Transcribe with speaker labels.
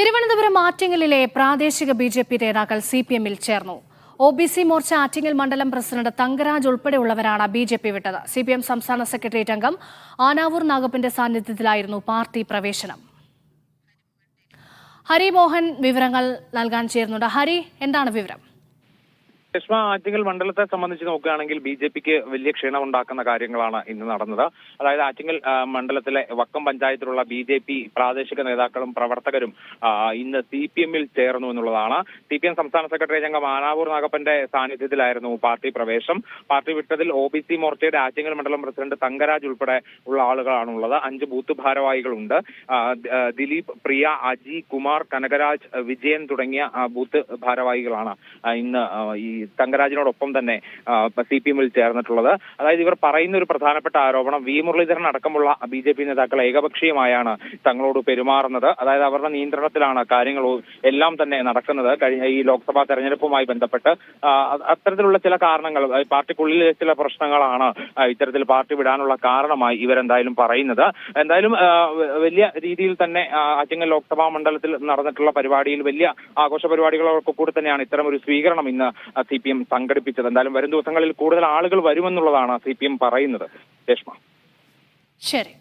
Speaker 1: തിരുവനന്തപുരം ആറ്റിങ്ങലിലെ പ്രാദേശിക B J P നേതാക്കൾ സി പി എമ്മിൽ ചേർന്നു O B C Morcha Attingal മണ്ഡലം പ്രസിഡന്റ് തങ്കരാജ് ഉൾപ്പെടെയുള്ളവരാണ് ബി ജെ പി വിട്ടത് സി പി എം സംസ്ഥാന സെക്രട്ടേറിയറ്റ് അംഗം ആനാവൂർ നാഗപ്പന്റെ സാന്നിധ്യത്തിലായിരുന്നു പാർട്ടി പ്രവേശനം ഹരിമോഹൻ വിവരങ്ങൾ നൽകാൻ ചേരുന്നുണ്ട് ഹരി എന്താണ് വിവരം
Speaker 2: രശ്മ ആറ്റിങ്ങൽ മണ്ഡലത്തെ സംബന്ധിച്ച് നോക്കുകയാണെങ്കിൽ ബി ജെ പിക്ക് വലിയ ക്ഷീണം ഉണ്ടാക്കുന്ന കാര്യങ്ങളാണ് ഇന്ന് നടന്നത് അതായത് ആറ്റിങ്ങൽ മണ്ഡലത്തിലെ വക്കം പഞ്ചായത്തിലുള്ള ബി ജെ പി പ്രാദേശിക നേതാക്കളും പ്രവർത്തകരും ഇന്ന് സി പി എമ്മിൽ ചേർന്നു എന്നുള്ളതാണ് സി പി എം സംസ്ഥാന സെക്രട്ടറി അംഗം ആനാവൂർ നാഗപ്പന്റെ സാന്നിധ്യത്തിലായിരുന്നു പാർട്ടി പ്രവേശം പാർട്ടി വിട്ടതിൽ ഒ ബി സി മോർച്ചയുടെ ആറ്റിങ്ങൽ മണ്ഡലം പ്രസിഡന്റ് തങ്കരാജ് ഉൾപ്പെടെ ഉള്ള ആളുകളാണുള്ളത് അഞ്ച് ബൂത്ത് ഭാരവാഹികളുണ്ട് ദിലീപ് പ്രിയ അജി കുമാർ കനകരാജ് വിജയൻ തുടങ്ങിയ ബൂത്ത് ഭാരവാഹികളാണ് ഇന്ന് ഈ തങ്കരാജിനോടൊപ്പം തന്നെ സി പി എമ്മിൽ ചേർന്നിട്ടുള്ളത് അതായത് ഇവർ പറയുന്ന ഒരു പ്രധാനപ്പെട്ട ആരോപണം വി മുരളീധരൻ അടക്കമുള്ള ബി ജെ പി നേതാക്കൾ ഏകപക്ഷീയമായാണ് തങ്ങളോട് പെരുമാറുന്നത് അതായത് അവരുടെ നിയന്ത്രണത്തിലാണ് കാര്യങ്ങൾ എല്ലാം തന്നെ നടക്കുന്നത് കഴിഞ്ഞ ഈ ലോക്സഭാ തെരഞ്ഞെടുപ്പുമായി ബന്ധപ്പെട്ട് അത്തരത്തിലുള്ള ചില കാരണങ്ങൾ പാർട്ടിക്കുള്ളിൽ ചില പ്രശ്നങ്ങളാണ് ഇത്തരത്തിൽ പാർട്ടി വിടാനുള്ള കാരണമായി ഇവരെന്തായാലും പറയുന്നത് എന്തായാലും വലിയ രീതിയിൽ തന്നെ ആറ്റിങ്ങൽ ലോക്സഭാ മണ്ഡലത്തിൽ നടന്നിട്ടുള്ള പരിപാടിയിൽ വലിയ ആഘോഷ പരിപാടികളൊക്കെ കൂടി തന്നെയാണ് ഇത്തരം ഒരു സ്വീകരണം ഇന്ന് സി പി എം സംഘടിപ്പിച്ചത് എന്തായാലും വരും ദിവസങ്ങളിൽ കൂടുതൽ ആളുകൾ വരുമെന്നുള്ളതാണ് സി പി എം പറയുന്നത് രേഷ്മ ശരി